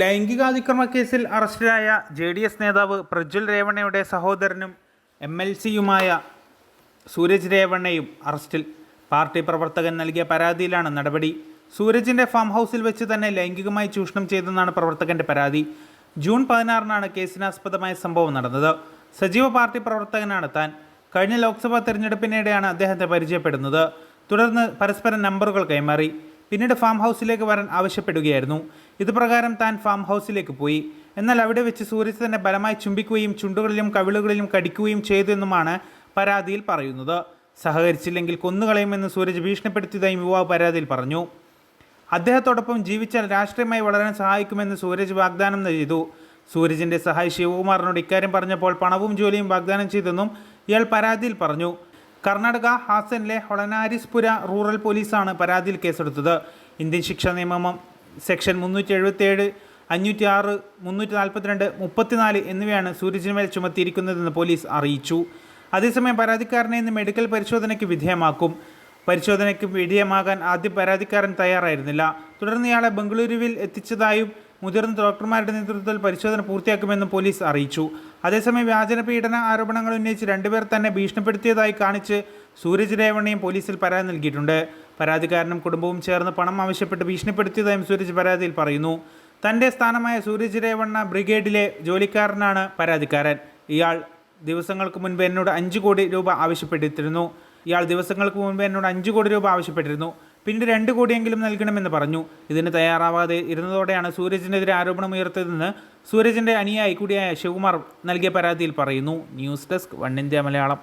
ലൈംഗികാതിക്രമ കേസിൽ അറസ്റ്റിലായ J D S നേതാവ് പ്രജ്വൽ രേവണ്ണയുടെ സഹോദരനും എം എൽ സിയുമായ സൂരജ് രേവണ്ണയും അറസ്റ്റിൽ. പാർട്ടി പ്രവർത്തകൻ നൽകിയ പരാതിയിലാണ് നടപടി. സൂരജിന്റെ ഫാം ഹൗസിൽ വെച്ച് തന്നെ ലൈംഗികമായി ചൂഷണം ചെയ്തെന്നാണ് പ്രവർത്തകന്റെ പരാതി. ജൂൺ പതിനാറിനാണ് കേസിനാസ്പദമായ സംഭവം നടന്നത്. സജീവ പാർട്ടി പ്രവർത്തകനാണ് താൻ. കഴിഞ്ഞ ലോക്സഭാ തെരഞ്ഞെടുപ്പിനിടെയാണ് അദ്ദേഹത്തെ പരിചയപ്പെടുന്നത്. തുടർന്ന് പരസ്പരം നമ്പറുകൾ കൈമാറി. പിന്നീട് ഫാം ഹൗസിലേക്ക് വരാൻ ആവശ്യപ്പെടുകയായിരുന്നു. ഇതുപ്രകാരം താൻ ഫാം ഹൗസിലേക്ക് പോയി. എന്നാൽ അവിടെ വെച്ച് സൂരജ് തന്നെ ബലമായി ചുംബിക്കുകയും ചുണ്ടുകളിലും കവിളുകളിലും കടിക്കുകയും ചെയ്തു എന്നുമാണ് പരാതിയിൽ പറയുന്നത്. സഹകരിച്ചില്ലെങ്കിൽ കൊന്നുകളയുമെന്ന് സൂരജ് ഭീഷണിപ്പെടുത്തിയതായും യുവാവ് പരാതിയിൽ പറഞ്ഞു. അദ്ദേഹത്തോടൊപ്പം ജീവിച്ചാൽ രാഷ്ട്രീയമായി വളരാൻ സഹായിക്കുമെന്ന് സൂരജ് വാഗ്ദാനം ചെയ്തു. സൂരജിന്റെ സഹായി ശിവകുമാറിനോട് ഇക്കാര്യം പറഞ്ഞപ്പോൾ പണവും ജോലിയും വാഗ്ദാനം ചെയ്തെന്നും ഇയാൾ പരാതിയിൽ പറഞ്ഞു. കർണാടക ഹാസനിലെ ഹൊളനാരിസ്പുര റൂറൽ പോലീസാണ് പരാതിയിൽ കേസെടുത്തത്. ഇന്ത്യൻ ശിക്ഷാ നിയമം സെക്ഷൻ മുന്നൂറ്റി എഴുപത്തിയേഴ് അഞ്ഞൂറ്റി ആറ് മുന്നൂറ്റി നാൽപ്പത്തിരണ്ട് മുപ്പത്തിനാല് എന്നിവയാണ് സൂരജിനുമേൽ ചുമത്തിയിരിക്കുന്നതെന്ന് പോലീസ് അറിയിച്ചു. അതേസമയം പരാതിക്കാരനെ ഇന്ന് മെഡിക്കൽ പരിശോധനയ്ക്ക് വിധേയമാക്കും. പരിശോധനയ്ക്ക് വിധേയമാകാൻ ആദ്യം പരാതിക്കാരൻ തയ്യാറായിരുന്നില്ല. തുടർന്ന് ഇയാളെ ബംഗളൂരുവിൽ എത്തിച്ചതായും മുതിർന്ന ഡോക്ടർമാരുടെ നേതൃത്വത്തിൽ പരിശോധന പൂർത്തിയാക്കുമെന്നും പോലീസ് അറിയിച്ചു. അതേസമയം വ്യാജന പീഡന ആരോപണങ്ങൾ ഉന്നയിച്ച് രണ്ടുപേർ തന്നെ ഭീഷണിപ്പെടുത്തിയതായി കാണിച്ച് സൂരജ് രേവണ്ണയും പോലീസിൽ പരാതി നൽകിയിട്ടുണ്ട്. പരാതിക്കാരനും കുടുംബവും ചേർന്ന് പണം ആവശ്യപ്പെട്ട് ഭീഷണിപ്പെടുത്തിയതായും സൂരജ് പരാതിയിൽ പറയുന്നു. തന്റെ സ്ഥാനമായ സൂരജ് രേവണ്ണ ബ്രിഗേഡിലെ ജോലിക്കാരനാണ് പരാതിക്കാരൻ. ഇയാൾ ദിവസങ്ങൾക്ക് മുൻപ് എന്നോട് അഞ്ച് കോടി രൂപ ആവശ്യപ്പെട്ടിരുന്നു. ഇയാൾ ദിവസങ്ങൾക്ക് മുൻപ് എന്നോട് അഞ്ച് കോടി രൂപ ആവശ്യപ്പെട്ടിരുന്നു. പിന്നീട് രണ്ട് കോടിയെങ്കിലും നൽകണമെന്ന് പറഞ്ഞു. ഇതിന് തയ്യാറാവാതെ ഇരുന്നതോടെയാണ് സൂരജിനെതിരെ ആരോപണം ഉയർത്തിയതെന്ന് സൂരജിന്റെ അനുയായി കൂടിയായ ശിവകുമാർ നൽകിയ പരാതിയിൽ പറയുന്നു. News desk one India Malayalam.